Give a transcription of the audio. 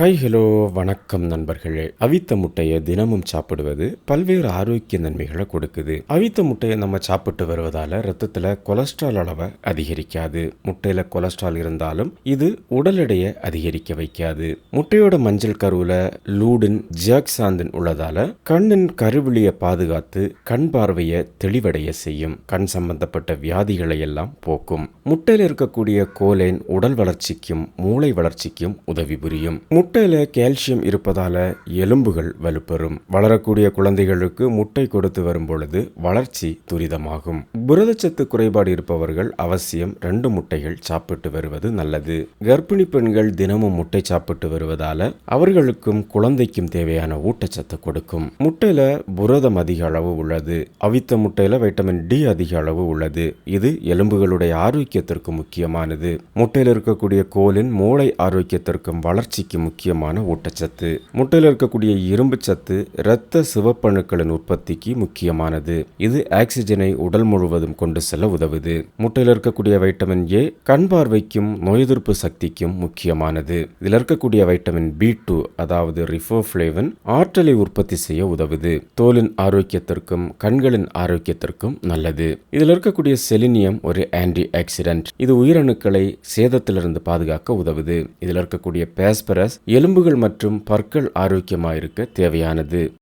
Hi hello வணக்கம் நண்பர்களே. அவித்த முட்டையை தினமும் சாப்பிடுவது பல்வேறு ஆரோக்கிய நன்மைகளை கொடுக்குது. அவித்த முட்டையை நம்ம சாப்பிட்டு வருவதால ரத்தத்தில் கொலஸ்ட்ரால் அளவை அதிகரிக்காது. முட்டையில் கொலஸ்ட்ரால் இருந்தாலும் இது உடல் எடையை அதிகரிக்க வைக்காது. முட்டையோட மஞ்சள் கருவில் லூடின் ஜியாக்சாந்தின் உள்ளதால கண்ணின் கருவிழியை பாதுகாத்து கண் பார்வையை தெளிவடைய செய்யும். கண் சம்பந்தப்பட்ட வியாதிகளை எல்லாம் போக்கும். முட்டையில் இருக்கக்கூடிய கோலைன் உடல் வளர்ச்சிக்கும் மூளை வளர்ச்சிக்கும் உதவி புரியும். முட்டையில் கால்சியம் இருப்பதால் எலும்புகள் வலுப்பெறும். வளரக்கூடிய குழந்தைகளுக்கு முட்டை கொடுத்து வரும் பொழுது வளர்ச்சி துரிதமாகும். புரதச்சத்து குறைபாடு இருப்பவர்கள் அவசியம் ரெண்டு முட்டைகள் சாப்பிட்டு வருவது நல்லது. கர்ப்பிணி பெண்கள் தினமும் முட்டை சாப்பிட்டு வருவதால அவர்களுக்கும் குழந்தைக்கும் தேவையான ஊட்டச்சத்து கொடுக்கும். முட்டையில் புரதம் அதிக அளவு உள்ளது. அவித்த முட்டையில் வைட்டமின் டி அதிக அளவு உள்ளது. இது எலும்புகளுடைய ஆரோக்கியத்திற்கு முக்கியமானது. முட்டையில் இருக்கக்கூடிய கோலின் மூளை ஆரோக்கியத்திற்கும் வளர்ச்சிக்கு முக்கியமான ஊட்டச்சத்து. முட்டையில் இருக்கக்கூடிய இரும்பு சத்து இரத்த சிவப்பணுக்களின் உற்பத்திக்கு முக்கியமானது. இது ஆக்சிஜனை உடல் முழுவதும் கொண்டு செல்ல உதவுது. முட்டையில் இருக்கக்கூடிய வைட்டமின் ஏ கண் பார்வைக்கும் நோய் எதிர்ப்பு சக்திக்கும் முக்கியமானது. இதில் இருக்கக்கூடிய வைட்டமின் பி டூ அதாவது ரிஃபோஃப்ளேவன் ஆற்றலை உற்பத்தி செய்ய உதவுது. தோலின் ஆரோக்கியத்திற்கும் கண்களின் ஆரோக்கியத்திற்கும் நல்லது. இதில் இருக்கக்கூடிய செலினியம் ஒரு ஆன்டி ஆக்சிடென்ட் இது உயிரணுக்களை சேதத்திலிருந்து பாதுகாக்க உதவுது. இதில் இருக்கக்கூடிய பேஸ்பரஸ் எலும்புகள் மற்றும் பற்கள் ஆரோக்கியமாக இருக்க தேவையானது.